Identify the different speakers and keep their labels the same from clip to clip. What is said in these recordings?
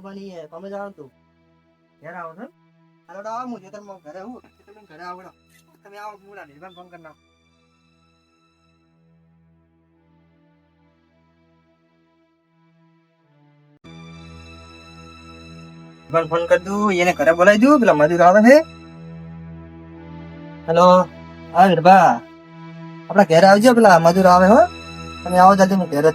Speaker 1: પેલા હે તમે જાઓ ઘરે આવો છો? હાલો આવો, હું ખેતરમાં ઘરે હું. તમે ઘરે આવડો તમે આવો, હું ના નિર્માણ ફોન કરી નાખું. ફોન કરી દઉં. એને ઘરે બોલાવી દઉં. પેલા મજૂર આવે છે. હેલો. હા વીરભા આપણા ઘરે આવજો, પેલા મજૂર આવે, હો. તમે આવો, જલ્દી, હું ઘરે જ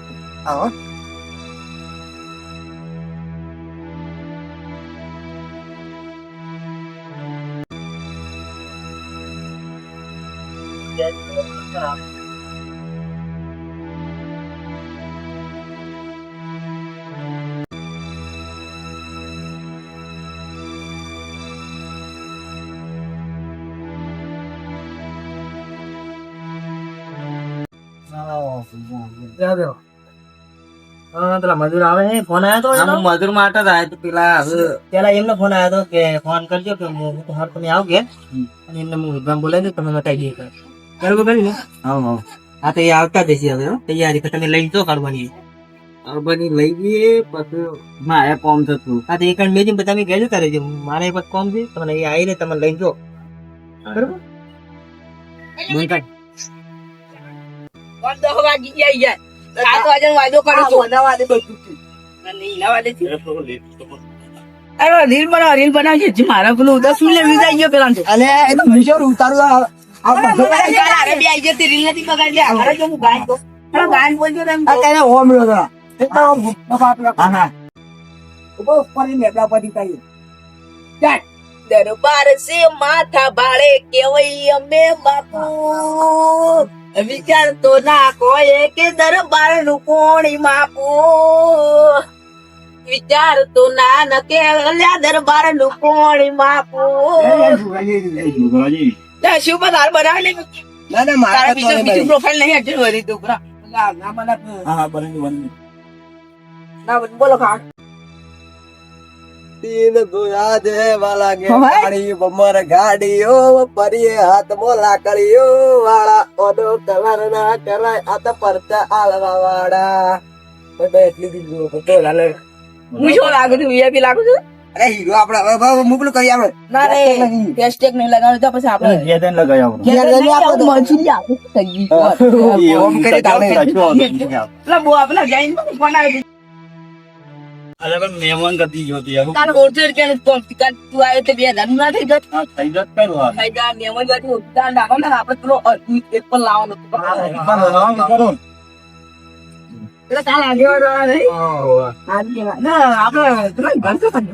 Speaker 1: છું. આવો હા પેલા મજૂર આવે છે ફોન આવ્યો તો એનો?
Speaker 2: મજૂર માટે જ આવ્યો પેલા
Speaker 1: પેલા એમને ફોન આવ્યો હતો કે ફોન કરજો કે હું હું તો હાર તમે આવો કે અને એમને હું વિદ્વાન બોલાવી દઉં તમે બતાવી દઈએ કર બરોબર કરી
Speaker 2: હા હા.
Speaker 1: હા તો એ આવતા દેસી હવે તૈયારી કે તમે લઈને જો કાઢવાની.
Speaker 2: અરબની લઈ ગઈ પછી મારે કોમ થતું.
Speaker 1: હા તો એક બે દિન તમે ગયેલું કરે છે મારે એક કોમ છે તમને એ આવીને તમે લઈને જો. બરોબર?
Speaker 2: બોલ કાઢ.
Speaker 3: કોણ વાગી ગયા યાર સાત વાગ્યાનો વાયદો કર્યો તો અને એના વાદેથી. અરે રીલ બનાવ રીલ બનાવજે જે મારા પેલું દસ મિનિટ રીલ આવી ગયો પેલા તો.
Speaker 1: એ તો વિષય ઉતારું આ આ બધો
Speaker 3: અરે બે આવી જતી રીલ નથી બગાડી લે. અરે જો હું ગાયન કહું. ગાયન બોલજો ને એમ
Speaker 1: આ
Speaker 3: કહું.
Speaker 1: કઈને ઓમ રહ્યો તો એકદમ ઓમ. નફા હા. હા ઊભો પડી મેપડા પડી કઈ
Speaker 3: દરબાર સે માથા ભાડે કેવઈ અમે બાપુ. વિચાર તો ના કોઈ કે દરબારનું કોણી માપુ. વિચાર તો ના ન કે દરબારનું કોણી માપો. શું બધા હાલ ના
Speaker 1: ના મારા
Speaker 3: બીજું બીજું પ્રોફાઇલ નહીં હજુ વળી તું ના મને
Speaker 1: હા બને
Speaker 3: ના બોલો ખા
Speaker 1: તીન ગુયા દે વાલા ગાડી બમર ગાડીઓ પરીએ હાથ મોલા કરીઓ વાળા ઓડો કલર ના કરાય આ તો પરચા આલવા વાળા. બે એટલી દીધું બધો લાલે.
Speaker 3: હું શું લાગુ છું? લાગુ છું?
Speaker 1: અરે હીરો આપડા હવે હવે મોકલું કરી આપણે.
Speaker 3: ના રે હેશટેગ નહીં લગાવ્યું તો પછી આપણે
Speaker 1: ઘેર જઈને આપણે તો-
Speaker 3: મજૂરી આપું થઈ ગઈ
Speaker 1: ઓમ કરી તાવડે.
Speaker 3: પેલા બો પેલા જૈન ફોન આવી
Speaker 2: અરે પણ મહેમાન કરતી જોતી યાર.
Speaker 3: તારો ઓળખે કે તું તું આવ્યો બે હજાર ના થઈ જત.
Speaker 2: થઈ જત કરવા
Speaker 3: થઈ જા મહેમાન જાતિ ઉતાર નાખો ને આપણે પેલો એક પણ લાવવાનો હતો એટલે કાલ આગેવાન વાળા નહીં? આગેવાન. ના આપણે પેલો ઘર તો પણ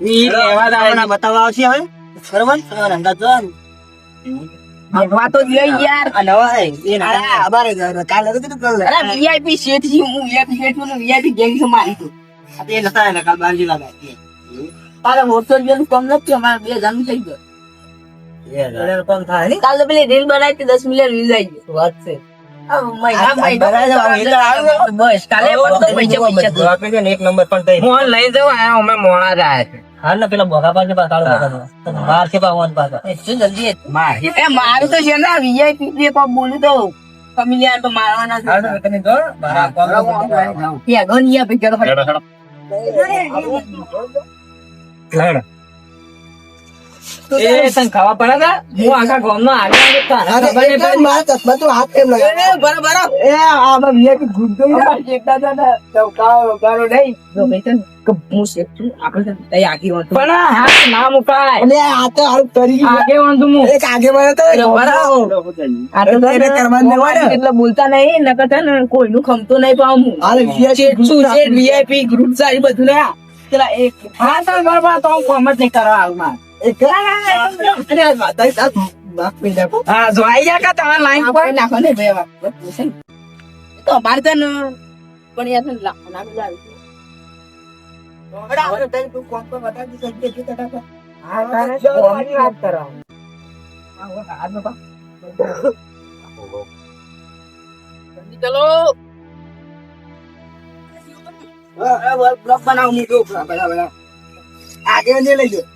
Speaker 1: ઈ રહેવા દે, બતાવવા આવશે હવે. બરોબર તમારે અંદાજ
Speaker 3: ભગવા તો લઈ યાર.
Speaker 1: એ ના અમારે કાલે તો કીધું કાલે
Speaker 3: અરે વીઆઈપી શેઠ છું હું વીઆઈપી શેઠ વીઆઈપી ગેંગ મારી તું.
Speaker 1: આ તે નતા એને કાલ બારજી લગાય
Speaker 3: તારે ઓછો રૂપિયાનું કમ નથી અમારે બે હજાર થઈ ગયો
Speaker 1: એટલે થાય ને
Speaker 3: કાલે તો પેલી રીલ બનાવી હતી દસ મિલિયન રીલ આવી ગઈ
Speaker 1: વાત છે
Speaker 3: આ મહિના
Speaker 1: આ બનાવી દો, આ એટલે આવે.
Speaker 3: બસ કાલે બધો પૈસા પૈસા
Speaker 1: આપી દો ને એક નંબર પણ
Speaker 3: લઈ જાવ અમે મોડા જાય છે
Speaker 1: હાલ ને પેલા બોગા પાસે બાર છે પાવન પાછા
Speaker 3: શું જલ્દી એ મારું તો છે ને વીઆઈપી જે બોલું તો તો મારવાના છે
Speaker 1: લડ
Speaker 3: એ તને ખાવા પડે હું આખા ગામનો આગળ ખબર નહીં પડી.
Speaker 1: મારા ચશ્મા તો હાથ કેમ લગાવ્યો?
Speaker 3: એ, બરો, બરો.
Speaker 1: એ આમાં VIP ઘૂંટ ગઈ ને.
Speaker 3: અમારે શેકતા હતા ને, ચૌકાઓ, વગાડો નહીં. જો ભાઈ તને હું શેક છું, આપણે તઈ આગેવાન છું. પણ હાથ ના મુકાય.
Speaker 1: અને આ તો હારું તરી ગયું.
Speaker 3: આગેવાન હું.
Speaker 1: એક આગે વળ્યો તો
Speaker 3: બરાબર. આ તો
Speaker 1: એટલે એને કરવાનું નહીં હોય
Speaker 3: એટલે બોલતા નહીં નકર છે ને કોઈનું ખમતું નહીં પાઉં હું.
Speaker 1: હાલ
Speaker 3: છું,
Speaker 1: ઘૂંટ
Speaker 3: શેઠ VIP group બધું નહીં. પેલા એક- હા, તો બરાબર, તો હું કોમ જ નહીં કરવા આવું ચલો.
Speaker 1: બ્લોક બનાવું પેલા. આગળ લઈ ગયો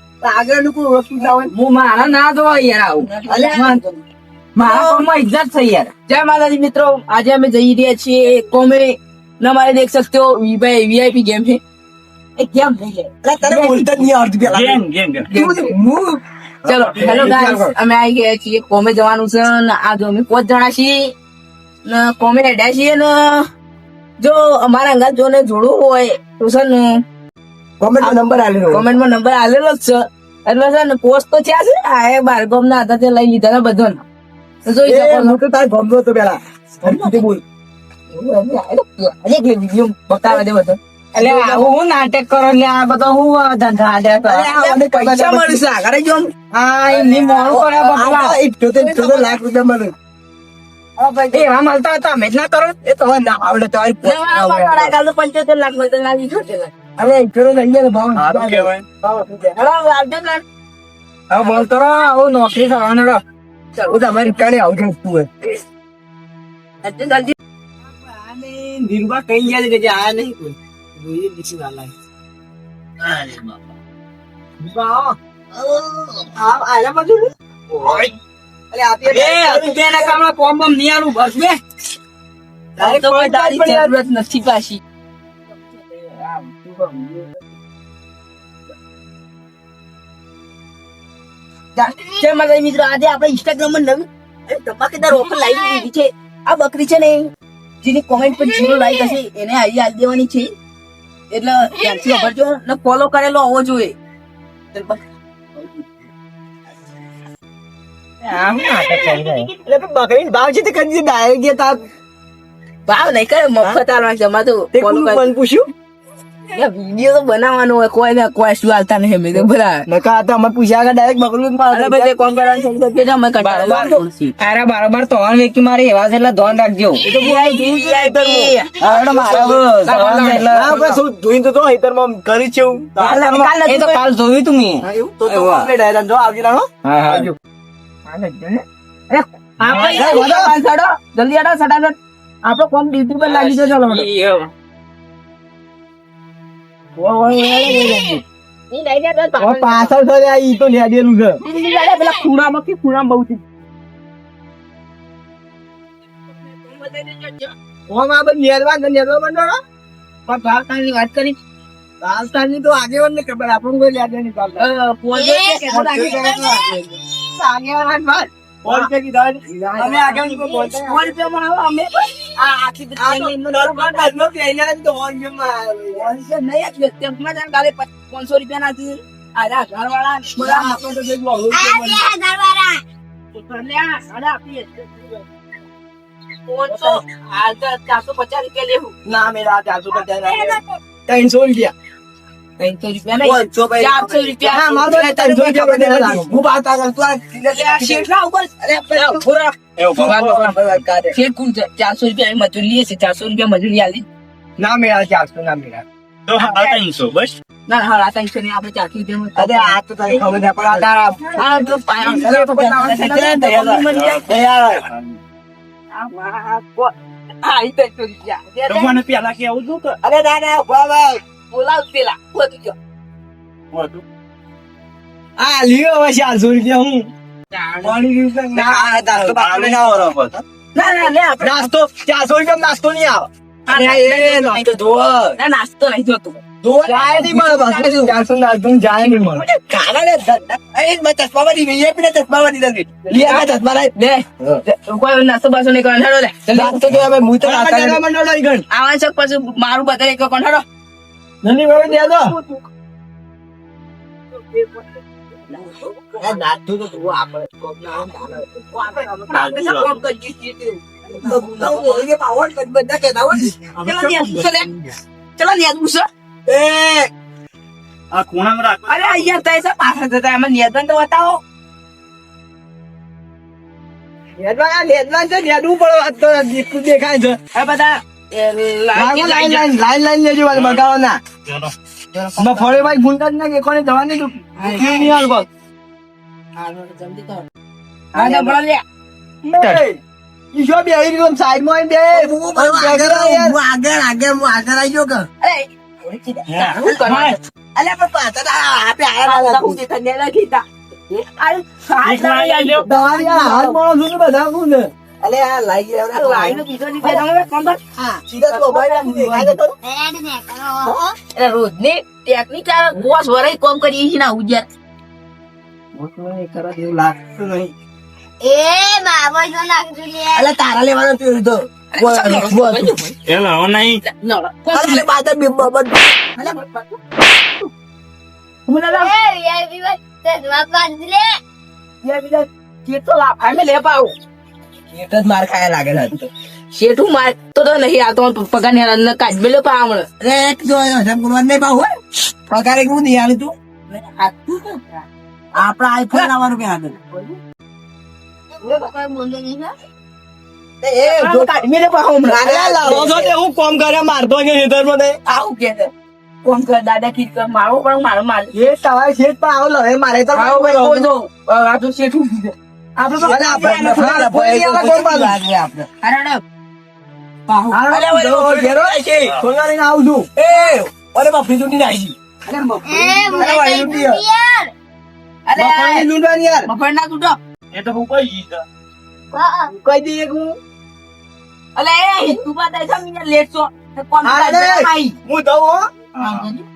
Speaker 3: કોમે. જવાનું છે ને આ અમે પાંચ જણા છીએ. કોમે હેડ્યા છીએ ને જો અમારા અંગાત જોને જોડવું હોય તો સર ને
Speaker 1: કોમેન્ટ નંબર આલેલો.
Speaker 3: કોમેન્ટમાં નંબર આલેલો જ છે. એટલે છે ને પોસ્ટ તો છે છે. આ એ બાર ગામના હતા તે લઈ લીધા ને બધો તો જોઈ શકો
Speaker 1: હું તો તાર ગમતો હતો પેલા. તે બોલ
Speaker 3: એક વીડિયો બતાવે દે બધો.
Speaker 4: એટલે આવું હું નાટક કરો ને આ બધો હું ધંધા આડે કરો.
Speaker 3: પૈસા મળશે. આગળ જો
Speaker 4: હા એમની મોડું કરે
Speaker 1: લાખ રૂપિયા મળે.
Speaker 4: એવા મળતા હતા? અમે જ ના કરો
Speaker 1: એ તો ના આવડે તો.
Speaker 3: પંચોતેર લાખ મળશે ના ઇઠોતેર
Speaker 1: હવે ઇઠ્ઠોતેર થઈ ગયા ભાવ
Speaker 2: સારું કહેવાય?
Speaker 1: ભાવ
Speaker 3: આવજો ને
Speaker 4: હા બોલતો રહો આવું નોકરી થવાનું રહો
Speaker 1: હું તમારી અમારી કાલે આવજો તું હે.
Speaker 3: જલ્દી જલ્દી.
Speaker 4: ધીરુભા કઈ ગયા કે જે આયા નહીં કોઈ? જોઈએ નીચે વાલા
Speaker 2: અરે બાપા.
Speaker 1: આ આયા બધું અરે આપીએ
Speaker 4: બે રૂપિયાના કામમાં કોમ બમ નિયારું આલું બે
Speaker 3: તારે તો કોઈ તારી જરૂરત નથી પાછી. જય માતાજી મિત્રો આજે આપણે ઇન્સ્ટાગ્રામમાં નવી ધમાકેદાર ઓફર લાવી દીધી છે. આ બકરી છે ને જેની કોમેન્ટ પર જીરો લાઈક હશે એને આઈ આલ દેવાની છે. એટલે ધ્યાનથી અભરજો ને ફોલો કરેલો હોવો જોઈએ.
Speaker 1: બકરી ભાવ છે તે કરી ડાયરેક્ટ ગયા તા?
Speaker 3: ભાવ નહીં કરે મફત આલવા છે અમારે તો ફોલો કરે
Speaker 1: પણ પૂછ્યું?
Speaker 3: વીડિયો તો બનાવવાનો હોય કોઈ ને કોઈ શું હાલતા નહીં મેં તો બરાબર
Speaker 1: નકા તો અમે પૂછ્યા કે ડાયરેક્ટ બકરું જ
Speaker 3: અરે ભાઈ કોમ કરવાનું છે એ તો અમે કંટાળો
Speaker 4: અરે બરાબર તો હન વ્યક્તિ મારે એવા છે એટલે ધ્યાન રાખજો
Speaker 3: એ તો VIP, VIP.
Speaker 4: હવે મારા સવાલ છે એટલે-
Speaker 1: આપણે શું જોઈને તો જો હેતરમાં કરી છે એવું.
Speaker 3: કાલ કાલ
Speaker 4: એ તો કાલ જોયું તું મેં
Speaker 1: તો તો
Speaker 4: એવા.
Speaker 1: complete જો આવજી રાણો.
Speaker 4: હા હા
Speaker 1: આવજો.
Speaker 3: આપણે
Speaker 1: હા, બધા.
Speaker 3: કાલ ચડો. જલ્દી હટો, ફટાફટ. આપણો કોમ ડ્યુટી પર લાગી ગયો ચલો પાછળ.
Speaker 1: પાછળ ઈ તો નેડેલું છે
Speaker 3: ઈ લઈ જા, પેલા ખૂણામાં કે ખૂણામાં બહુ છે.
Speaker 1: ઓમ આ બધું નેરવા ને નેરવા મંડળો
Speaker 3: પણ ભાવતાની વાત કરી
Speaker 1: રાજસ્થાનની તો આગેવાન ને ખબર આપણને કોઈ યાદ નહીં ચાલતા.
Speaker 3: અ, પોજો કે
Speaker 1: પોજો
Speaker 3: આગળ
Speaker 1: છે કે
Speaker 3: આગેવાન વાત.
Speaker 1: સો રૂપિયા કીધા અમે આગેવાન કોઈ બોલતા
Speaker 3: સો રૂપિયામાં અમે પણ આ આખી. પાંચસો રૂપિયા ના હતી અરે
Speaker 1: તો કંઈક બહુ રૂપિયા
Speaker 3: ચારસો પચાસ રૂપિયા લેવું.
Speaker 1: ના મેરા ચારસો પચાસ. ત્રણસો રૂપિયા.
Speaker 3: ત્રણસો રૂપિયા નહીં. ચારસો રૂપિયા.
Speaker 1: હા, મારો તો ત્રણસો રૂપિયા. હું વાત આ કરું. તું આ
Speaker 3: આ શેઠના ઉપર. અરે પેલા ઊભો રહો. શેઠ કોણ છે? ચારસો રૂપિયા મજૂરી લે છે ચારસો રૂપિયા મજૂરી આલી
Speaker 1: ના મેરા ચારસો ના મેરા
Speaker 2: તો હા ત્રણસો બસ?
Speaker 3: ના ના હા ત્રણસો નહીં આપણે ચારસો રૂપિયા
Speaker 1: અરે આ તો તને ખબર છે પણ
Speaker 3: તો
Speaker 2: પેલા
Speaker 1: ના ના લ્યો હવે ચારસો રૂપિયા હું. ના નાસ્તો ચારસો રૂપિયા નાસ્તો નહીં આવે. નાસ્તો
Speaker 3: નહીં જોતું.
Speaker 1: જાય નહીં મળે. ચારસો નાસ્તો જાય નહીં મળે. મેં ચશ્મા વાળી VIP ને ચશ્મા વાળી નથી. લે આ ચશ્મા લાય.
Speaker 3: લે કોઈ નાસ્તો બાસ્તો નહીં કંઠાડો લે.
Speaker 1: નાસ્તો તો હવે હું તો
Speaker 3: આવા છે પછી મારું બધા એક કંઠાડો
Speaker 1: નંદી બાબા દે દો.
Speaker 3: અરે અહીંયા જતા એમાં નિયંત્રણ તો બતાવો.
Speaker 1: દેખાય છે.
Speaker 3: બધા લાઈન
Speaker 1: લાઈન
Speaker 3: લાઈન
Speaker 1: લેજો વાળી મગફળી ભાઈ જ ના કે કોને જવાની તો નહીં હાલ બસ.
Speaker 3: જલ્દી કર હા તો ભણો લે
Speaker 1: એ, ઈ શું બેહી રહ્યો આમ સાઈડમાં આવીને બેહી?
Speaker 3: અરે શું કરવાનું? અલ્યા પણ પાછળ આ આપે આયા ના
Speaker 1: હા,
Speaker 3: લાગુ છે તને નથી તા હાથ લાવી આલ્યો.
Speaker 4: તમારી આ હાથ માણસો ને બધા શું છે
Speaker 1: અલે આ લાગી રહ્યો
Speaker 3: આ નો બીજો ની બે તમે કામ કર.
Speaker 1: સીધા તો ભાઈ આમ દેખાય તો? રેડ
Speaker 3: ને કરો. એ રોજની ટેકનિકલ બોસ વરાઈ કામ કરીએ ના ને આવું જ્યારે.
Speaker 1: કરા દેવ લાગતું નહીં.
Speaker 5: એ બાબો જો નાખજો લે.
Speaker 1: અલે તારા લેવાનો તો લીધો.
Speaker 2: એલા હવે નહીં.
Speaker 1: અલે બાદર બી બબર.
Speaker 3: મને લાવ.
Speaker 5: એ વીઆઈપી ભાઈ તે જવાબ કાઢ લે.
Speaker 3: યાર બીજા કેટલો લાભ અમે લે પાવ
Speaker 1: એક જ માર ખાયા લાગે છે
Speaker 3: શેઠું માર તો તો નહીં આ તો પગાર ને હાલ કાચ બેલો પા હમણાં
Speaker 1: અરે એક જો કરવાનું નહીં પાહુ હોય પગાર એક હું નહીં આલું તું? આપડા આઈફોન લાવવાનું કે આગળ. એ જો
Speaker 3: હમણાં.
Speaker 1: લાવો છો તે હું કોમ કરે મારતો કે હેતર
Speaker 3: આવું કે છે. કોણ કર દાદા કીધ કર મારો પણ મારો માર.
Speaker 1: એ શેઠ પણ આવો લવે મારે તો
Speaker 3: આવો ભાઈ કોઈ જો. આ તો શેઠું
Speaker 5: કઈ
Speaker 1: દઈએ હું?
Speaker 3: અલે એ તું બા દઈ સમ લેટ છો.
Speaker 1: હું દઉં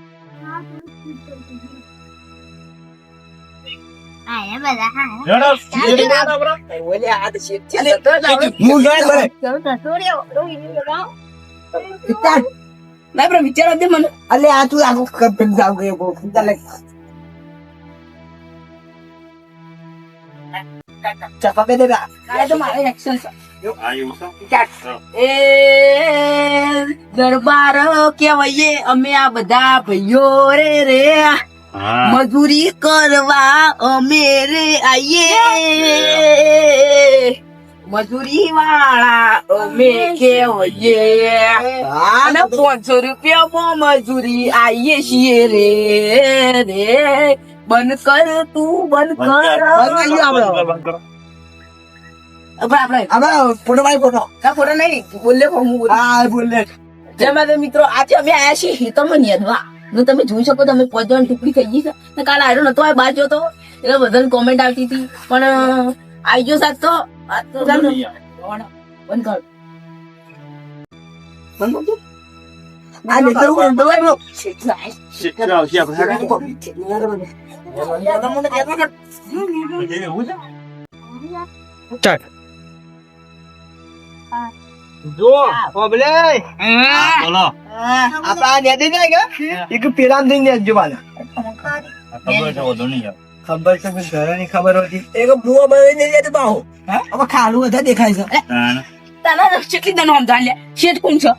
Speaker 3: વિચાર. દે મને.
Speaker 1: અલે આ તું આખું જાવ કે ચાલે ચપા બે દે
Speaker 3: કાલે તો મારે એક્શન છે.
Speaker 2: આ એવું છે?
Speaker 3: ચાટ. એ દરબાર કેવાય અમે આ બધા ભાઈઓ રે રે. મજૂરી કરવા અમે રે આઈએ. મજૂરી વાળા અમે કેવાય અને પાંચસો રૂપિયામાં મજૂરી આઈએ છીએ રે રે. બંધ કર તું બંધ કર.
Speaker 1: આપણે.
Speaker 3: આપણે
Speaker 1: ફોટો મારી ફોટો.
Speaker 3: ના ફોટો નહીં. બોલે હું બોલે.
Speaker 1: હા બોલ લે.
Speaker 3: જય માતા મિત્રો. આજે અમે આયા છીએ હિતમન નિયતમાં ને તમે જોઈ શકો તમે પોજવાની ટુકડી થઈ ગઈ છે. ને કાલે આયરો નતો આ બાર જોતો એટલે બધાને કોમેન્ટ આવતી હતી. પણ આવી ગયો સાત તો. બંધ કર. બંધ કરજો.
Speaker 1: આ
Speaker 2: આવશે આપણે.
Speaker 1: જો
Speaker 2: બોલો.
Speaker 1: આપડા નેદી જાય કે એક પેલા થઈ ને જો બાલા
Speaker 2: ખબર છે વધુ નહીં.
Speaker 1: ખબર છે કે ઘરની ખબર હોતી. એક બુઆ બની ને જતો તો હા? હવે ખાલું બધા દેખાય છે.
Speaker 3: તને કેટલી દનો સમજાણ લે. શેઠ કોણ છે?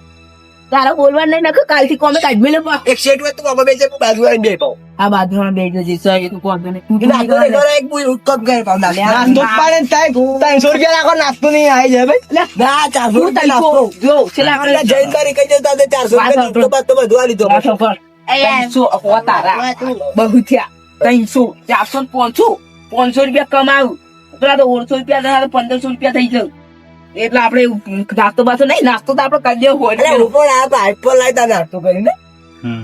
Speaker 3: તારા બોલવા નહીં નકર કાલથી કોમે કાઢી લે પા
Speaker 1: એક શેઠ હોય તો બાબા બેજે બાજુ આવીને બે પાઉં.
Speaker 3: આ બાજુમાં બેઠો છે સર એ તો કોણ ને
Speaker 1: નાસ્તો નહીં કરે, એક બુઈ ઉકક કરે પાવ નાસ્તો. જ પાડે થાય. ત્રણસો રૂપિયા નાખો, નાસ્તો નહીં આવી જાય ભાઈ. ના, ચારસો
Speaker 3: હું
Speaker 1: રૂપિયા નાસ્તો.
Speaker 3: જો છેલા
Speaker 1: આપણે જૈન કરી કહી જતા હતા, ચારસો
Speaker 3: વાત
Speaker 1: રૂપિયા
Speaker 3: તો
Speaker 1: નાસ્તો તો બધું આ લીધો.
Speaker 3: પાછો પર ત્રણસો અપવા તારા. બહુ થયા. ત્રણસો ચારસો ને પાંચસો. પાંચસો રૂપિયા કમાવું પેલા તો ઓળસો રૂપિયા પંદરસો રૂપિયા થઈ ગયું. એટલે આપણે નાસ્તો બાસ્તો નહીં નાસ્તો તો આપણે કરી હોય
Speaker 1: પણ આ બાઈક પર તા નાસ્તો કરીને.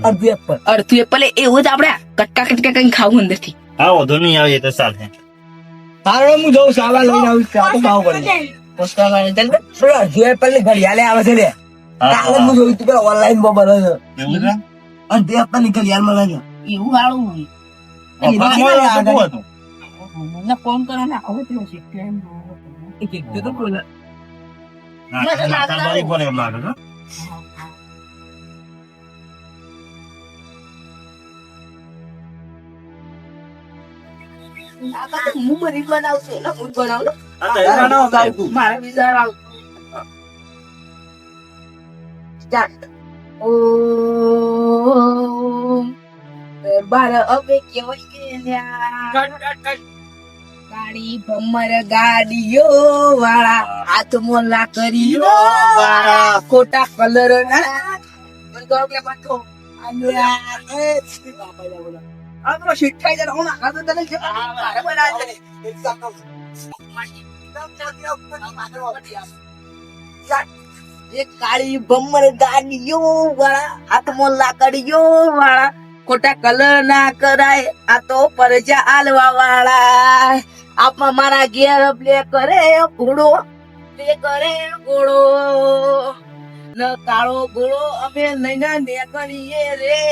Speaker 1: અડધું એપલ
Speaker 3: અડધું એપલ એવું જ આપણે કટકા કટકા કઈ ખાવું અંદરથી
Speaker 2: હા વધુ નહીં આવે તો સાથે
Speaker 1: હારો હું જઉં સાવા લઈને આવું ચા તો ખાવું પડે પેલો અડધું એપલની ઘડિયાળે આવે છે લે. કાલે હું. જોયું તું પેલા ઓનલાઈનમાં બને છે. અડધું એપલની ઘડિયાળ મળે છે
Speaker 3: એવું મને ફોન કરો ને આવો પેલો છે કેમ
Speaker 2: ના, નાસ્તા વાળી કોને એમ લાગે છે?
Speaker 3: હું બધી બનાવશે હું બનાવું. મારે વિચાર સ્ટાર્ટ હવે કેવાય કે ગાડી ભમર ગાડીઓ વાળા હાથ મોલા કરીઓ વાળા. ખોટા કલર ના. મને તો કે પાછો આલ્યા એ આ તો શીખાઈ જાય હું આ તો તને કે મારે બનાવે છે એક કાળી ભમર ગાડીઓ વાળા હાથ મોલા કરીઓ વાળા. ખોટા કલર ના કરાય. આ તો પરજા આલવા વાળા. આપમાં મારા ઘેર પ્લે કરે ઘોડો. પ્લે કરે ઘોડો. ન કાળો ઘોડો અમે નૈના ને કરીએ રે.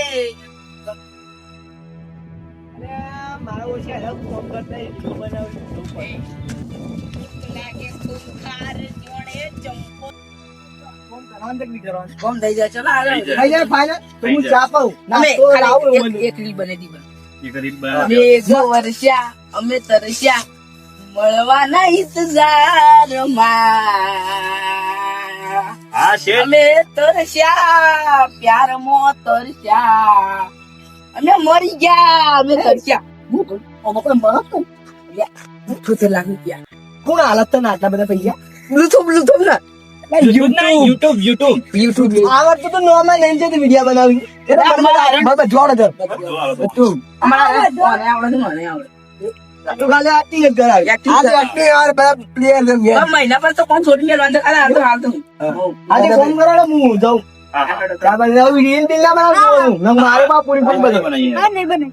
Speaker 1: મારો છે હેલ્પ ફોન કરતા વીડિયો બનાવી
Speaker 3: કોમ થઈ જાય ચલો
Speaker 1: થઈ
Speaker 3: અમે તરસ્યા મળવાના ઇંતજારમાં તરસ્યા પ્યારમાં તરસ્યા અમે મરી ગયા અમે તરસ્યા હું કોઈ મરત નહીં. ગયા.
Speaker 1: કોણ હાલત ના આટલા બધા પૈસા
Speaker 3: બુથું, બુથું ના.
Speaker 2: YouTube YouTube
Speaker 3: YouTube.
Speaker 1: આવડતું તો વીડિયો બનાવી. એટલે મને
Speaker 3: અમારે- આવડે મને આવડે.
Speaker 1: તું જ કરાવી. યાર બધા
Speaker 3: મહિના પર તો કોણ છોડી મેળવાનું છે? અરે, હાલ તો, હાલ
Speaker 1: આજે ફોન કરો હું જાઉં. ત્યાં પછી હવે reel bill ના બનાવતો હું. મેં મારે માં પૂરી ફોન બધું.
Speaker 5: બને બને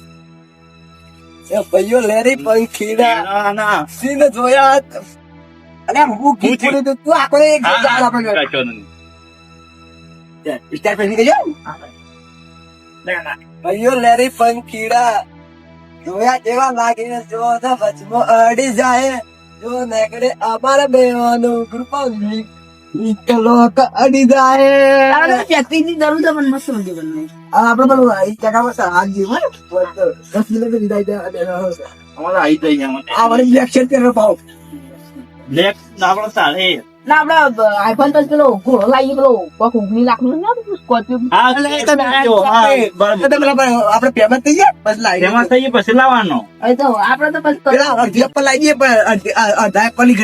Speaker 3: એ ભાઈઓ
Speaker 1: લેરી પંખીડા
Speaker 2: ના
Speaker 1: જોયા અરે હું ગીત તો તું આખો એક ગીત આપણે સ્ટાર પેલી કહેજો. ભાઈઓ લેરી પંખીડા જોયા જેવા લાગીને જો વચમાં અડી જાય. જો નેકડે અમારે બેવાનું કૃપા નીકળો કે અડી જાય
Speaker 3: પ્રેક્ટિસની જરૂર છે પણ મસ્ત મંદી બનવાની.
Speaker 1: આ આપણે પેલું આ ચકામાં સહાગ જેવું દસ મિનિટ વિદાય દે અને
Speaker 2: અમારે આવી જઈ ગયા
Speaker 1: આ વળી લેક્ચર કરે પાઉં
Speaker 2: લેક આપણો ચાલે
Speaker 3: ના આઈફોન તો પેલો ઘોડો લાવી પેલો કોક ઓગણી લાખનું સ્કોર્પિયો
Speaker 2: હા
Speaker 1: તમે
Speaker 2: જો, હા,
Speaker 1: તો તમે પેલા આપણે પેમેન્ટ થઈ જાય બસ લાવી
Speaker 2: ફેમસ થઈ ગઈ પછી લાવવાનો
Speaker 3: હવે તો આપણે તો પછી
Speaker 1: પેલા અડધી એપલ લાવી દઈએ પણ અડધી- ની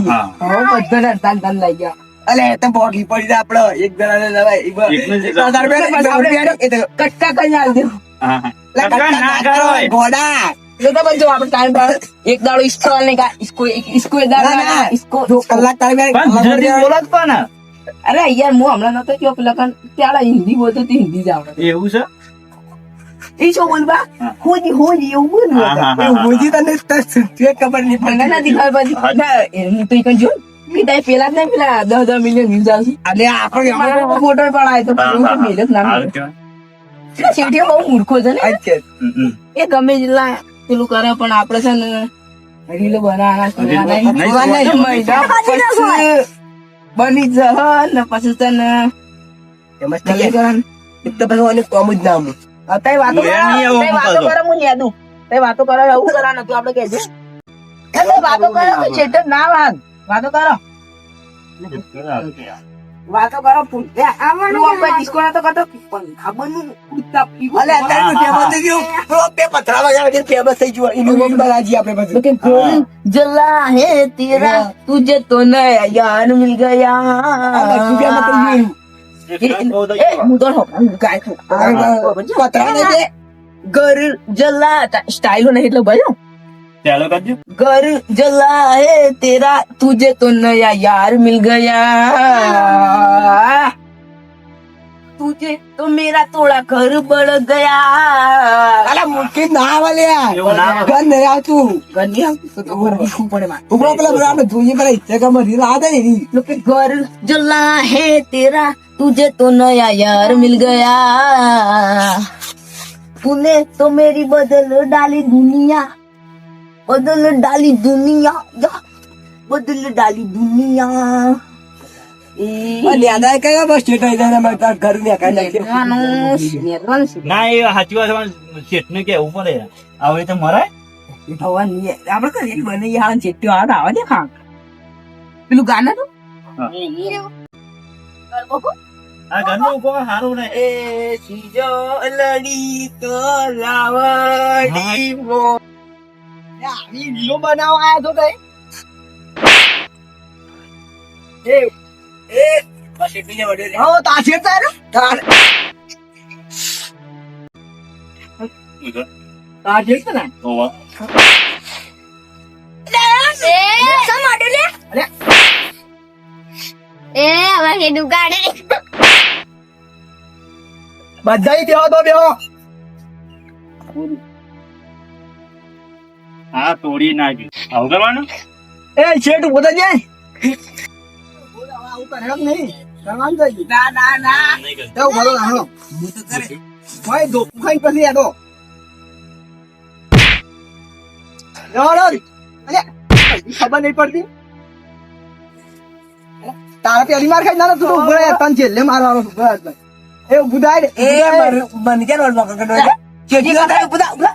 Speaker 1: ને
Speaker 2: હા
Speaker 3: અડધા ગયા
Speaker 1: અલે તો બોગી પડી જાય આપડે એક જણાને લેવાય એક બ-
Speaker 2: એકને જ
Speaker 1: એક હજાર રૂપિયા ને ને
Speaker 3: કટકા કરી આલ દે
Speaker 2: હા હા કટકા ના કરો
Speaker 1: ઘોડા
Speaker 3: જો તો આપણે ટાઈમ પર એક દાડો ઇસકો ને કા ઇસકો એક ઇસકો દાડો
Speaker 1: ના, ના.
Speaker 3: ના. ઇસકો
Speaker 1: જો. કલાક તારી
Speaker 2: ગુજરાતી પણ
Speaker 3: અરે યાર હું હમણાં નતો કયો પેલા કાન ત્યાં હિન્દી બોલતો તે હિન્દી જ આવડે.
Speaker 2: એવું છે?
Speaker 3: એ શું બોલવા? હોજી હોજી એવું બોલ
Speaker 2: હા, હા,
Speaker 1: એ મુજી તને ખબર નહીં
Speaker 3: પણ
Speaker 1: ના
Speaker 3: નથી પછી ના હું તો ઈ જો કે તારે પેલા જ નહીં પેલા દસ દસ મિલિયન વ્યૂઝ આવશે
Speaker 1: અને આપણે
Speaker 3: અમારો ફોટો પણ આવે તો મેલ
Speaker 2: જ
Speaker 3: મહેનત ના. શેઠિયો બહુ મૂર્ખો છે ને. એ ગમે જેટલા પેલું કરે પણ આપડે છે ને રીલો બનાવવાના બની જહ ને પછી છે ને
Speaker 1: એમ જ થઈ
Speaker 3: જલ્દી
Speaker 1: જાય.
Speaker 3: કરવાનું.
Speaker 1: એક તો પછી ઓની કોમ જ ના
Speaker 3: અત્યારે વાતો કરો. વાતો. કરો હું નહીં આદું. વાતો કરો એવું કરવાનું હતું આપડે કહેજે. વાતો કરો છેટે ના વાગ વાતો કરો. વાતો કરો પૂછે. આવવાનું આપણે ડિસ્કો તો કરતો પણ ખબરનું પૂછતા પીવું
Speaker 1: અલે અત્યારે ફેમસ થઈ ગયો. પ્રો પે
Speaker 3: ઘર જલા સ્ટાઈલ નહીં એટલે ભાઈ
Speaker 2: ચાલો કરજો
Speaker 3: घर जला है तेरा तुझे तो नया यार मिल गया तुझे तो मेरा थोड़ा घर बढ़ गया
Speaker 1: અલા મૂર્ખી ના આવે લ્યા.
Speaker 2: એવું ના આવે.
Speaker 1: ઘર નહીં આવતું.
Speaker 3: ગની આવતું તો તો વર દીખું પડે માં
Speaker 1: ઉપરો પેલા પેલા આપણે જોઈએ પેલા ઇન્સ્ટાગ્રામમાં reel આવે ને એની.
Speaker 3: लोग के घर जला है तेरा तुझे तो नया यार मिल गया तूने तो मेरी बदल डाली दुनिया
Speaker 1: બદલ ડાલી દુનિયા જા. બદલ ડાલી દુનિયા. ના
Speaker 2: એ સાચી વાત ને હવે તો મરાય?
Speaker 3: ભગવાન આપડે બને યાર ચેટ્ટી વાત આવે છે ખાંક. પેલું ગાને તો
Speaker 2: આ ગાનું કો હારું ને.
Speaker 3: એ સીજો લડી તો લાવડી
Speaker 6: આવી રીલો બનાવવા આયા તો કઈ એ એ
Speaker 1: બસ એટલી જ વડે
Speaker 6: હા તાશે તારે. તાર તાશે છે ને?
Speaker 5: દુકાને
Speaker 6: બધા બેહો તો બેહો.
Speaker 2: હા તોડી નાખ્યું. આવું કરવાનું?
Speaker 6: એ શેઠ ઊભો થઈ જાય. આવું કરે નહીં કરવાનું થઈ
Speaker 1: ના ના. ના
Speaker 2: નહીં કરતું.
Speaker 6: હાલો
Speaker 1: હું તો કરે
Speaker 6: ભાઈ ધોકું ખાઈ પછી આડો ખબર નહીં પડતી. તારા પેલી માર ખાઈ ના તું ઊભો તન છેલ્લે મારવાનો. એ ઉભું થાય.
Speaker 1: એ
Speaker 6: ઉભું થાય.
Speaker 1: મને મને માં કડો ચેટી બધા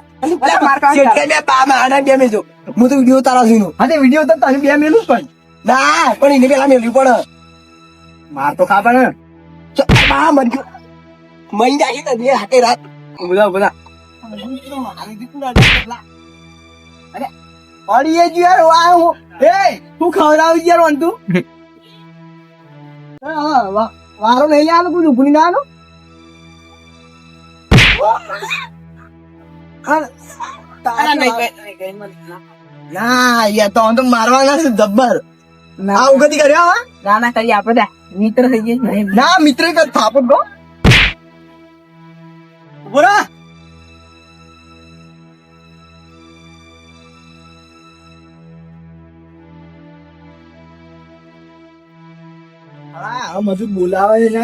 Speaker 1: હું તો વિડિયો તારા જોઈનો.
Speaker 6: હા તે વીડિયો તો તને બે મેલું જ પણ.
Speaker 1: ના પણ એને પેલા મેલ્યું પણ
Speaker 6: માર તો ખાવા ને
Speaker 1: ચો, બા મર ગયો. મઈ જાય તો બે હાથે રાત.
Speaker 6: બધા બધા. અરે પડીએ જ યાર આ હું. એ તું ખવડાવી યાર વન તું વારો નહીં આનો કુછ ઉભું ના આનો ના યાર તો તો મારવાના છે જબ્બર. ના. ઉગતી કર્યા હા.
Speaker 1: ના ના કરી આપણે મિત્ર થઈ ગઈ
Speaker 6: ના મિત્ર કર થાપડ દો બોરા હા આ બોલાવે છે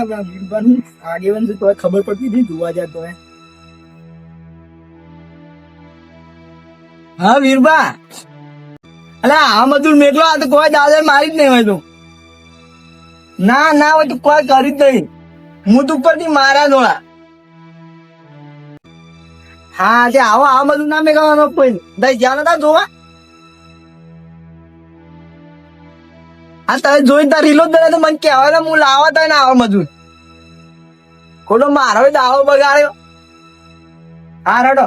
Speaker 6: આગેવાન તોય ખબર પડતી હતી જોવા જાય તોય. હા, વીરબા. અલા, આ મજૂર મેકલો આ તો કોઈ દાદા મારી જ નહીં હોય તું. ના ના હોય તું કોઈ કરી જ નહીં. હું તું પરથી મારા દોડા હા, તે આવો, આ બધું ના મેળવવાનો કોઈ. દઈ, જ્યાં નતા જોવા? હા તમે જોઈ તાર રીલો જ તો મને કહેવાય હું લાવા તા ને આવા મજૂર. ખોટો મારો દાવો બગાડ્યો. હા, રડો.